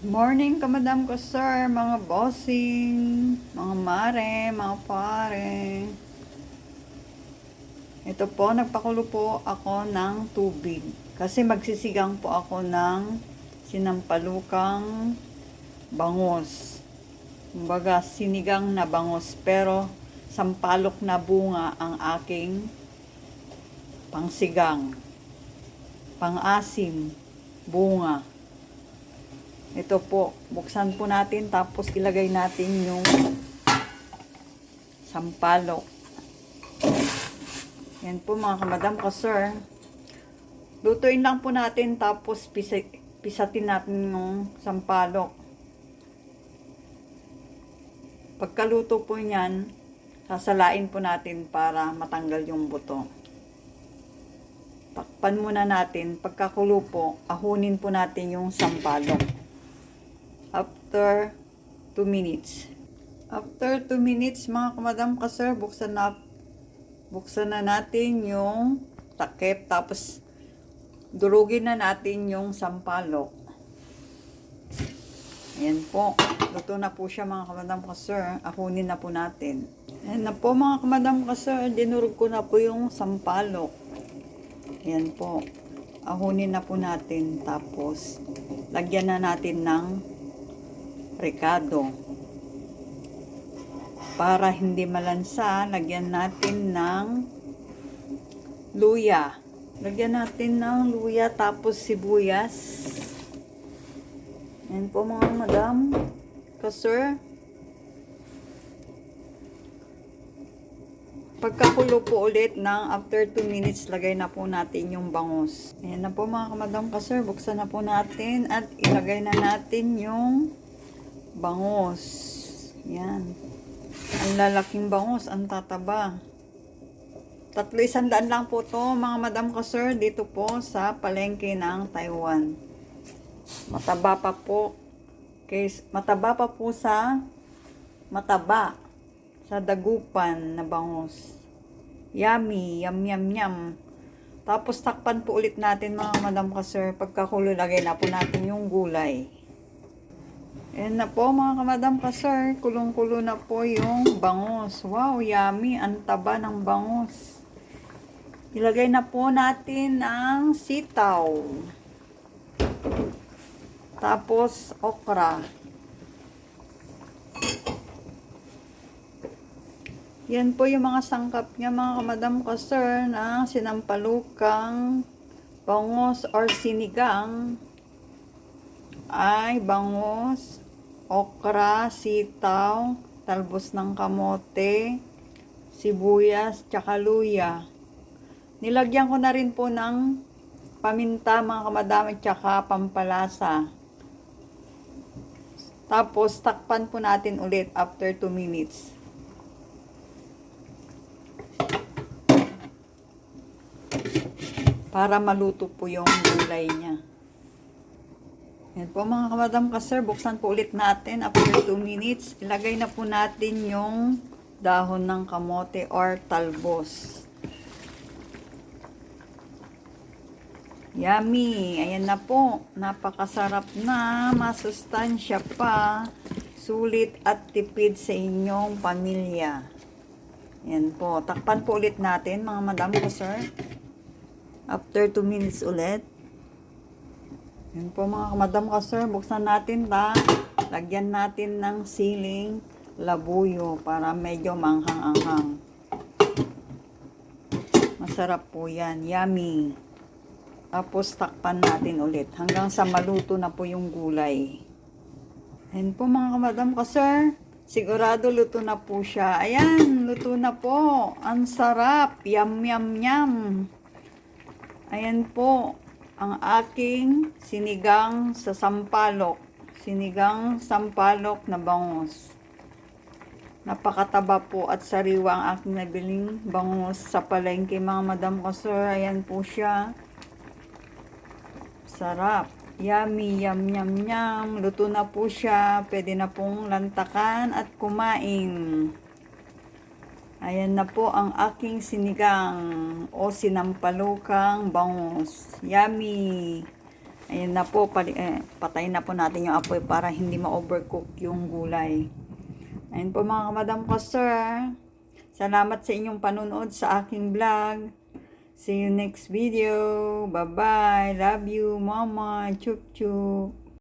Morning, kamadam ko, sir, mga bossing, mga mare, mga pare. Ito po, nagpakulo po ako ng tubig. Kasi magsisigang po ako ng sinampalukang bangos. Kumbaga, sinigang na bangos. Pero, sampalok na bunga ang aking pangsigang. Pang-asim, bunga. Ito po, buksan po natin tapos ilagay natin yung sampalok. Yan po mga kamadam ko sir. Lutuin lang po natin tapos pisa, pisatin natin yung sampalok. Pagkaluto po niyan, sasalain po natin para matanggal yung buto. Takpan muna natin. Pagkakulo po, ahunin po natin yung sampalok after 2 minutes. After 2 minutes, mga kamadam ka sir, buksan na, buksan na natin yung takip, tapos durugin na natin yung sampalok. Ayan po. Luto na po siya mga kamadam ka sir. Akunin na po natin. Ayan na po mga kamadam ka sir. Dinurog ko na po yung sampalok. Ayan po. Ahunin na po natin. Tapos, lagyan na natin ng rekado. Para hindi malansa, lagyan natin ng luya. Lagyan natin ng luya tapos sibuyas. Yan po mga madam. Kasir. Pagkakulo po ulit ng after 2 minutes, lagay na po natin yung bangus. Ayan na po mga kamadam kasir. Buksan na po natin at ilagay na natin yung Bangos. Yan. Ang lalaking bangos, ang tataba. Tatlo isandaan lang po to mga madam ko sir dito po sa palengke ng Taiwan. Mataba pa po. Case, mataba pa po sa mataba sa dagupan na bangos. Yummy, yum yum yum. Tapos takpan po ulit natin mga madam ko sir pagkakulo lagay na po natin yung gulay. Ayan na po mga kamadam ka sir. Kulong-kulo na po yung bangus. Wow, yummy. Ang taba ng bangus. Ilagay na po natin ang sitaw. Tapos okra. Yan po yung mga sangkap niya mga kamadam ko sir na sinampalukang bangus or sinigang ay bangus, okra, sitaw, talbos ng kamote, sibuyas, tsaka luya. Nilagyan ko na rin po ng paminta mga kamadami tsaka pampalasa. Tapos takpan po natin ulit after 2 minutes. Para maluto po yung gulay niya. Yan po mga kamadam ka sir, buksan po ulit natin after 2 minutes. Ilagay na po natin yung dahon ng kamote or talbos. Yummy! Ayan na po. Napakasarap na. Masustansya pa. Sulit at tipid sa inyong pamilya. Yan po. Takpan po ulit natin mga madam ko sir. After 2 minutes ulit. Yan po mga kamadam ka sir, buksan natin ta. Lagyan natin ng siling labuyo para medyo manghang-anghang. Masarap po yan. Yummy. Tapos takpan natin ulit hanggang sa maluto na po yung gulay. Yan po mga kamadam ka sir. Sigurado luto na po siya. Ayan, luto na po. Ang sarap. Yum, yum, yum. Ayan po ang aking sinigang sa sampalok. Sinigang sampalok na bangus. Napakataba po at sariwa ang aking nabiling bangus sa palengke mga madam ko sir. Ayan po siya. Sarap. Yummy, yum, yum, yum. Luto na po siya. Pwede na pong lantakan at kumain. Ayan na po ang aking sinigang o sinampalukang bangus. Yummy! Ayan na po, pali, eh, patayin na po natin yung apoy para hindi ma-overcook yung gulay. Ayan po mga kamadam ko, sir. Salamat sa inyong panunood sa aking vlog. See you next video. Bye-bye. Love you, mama. Chup chup.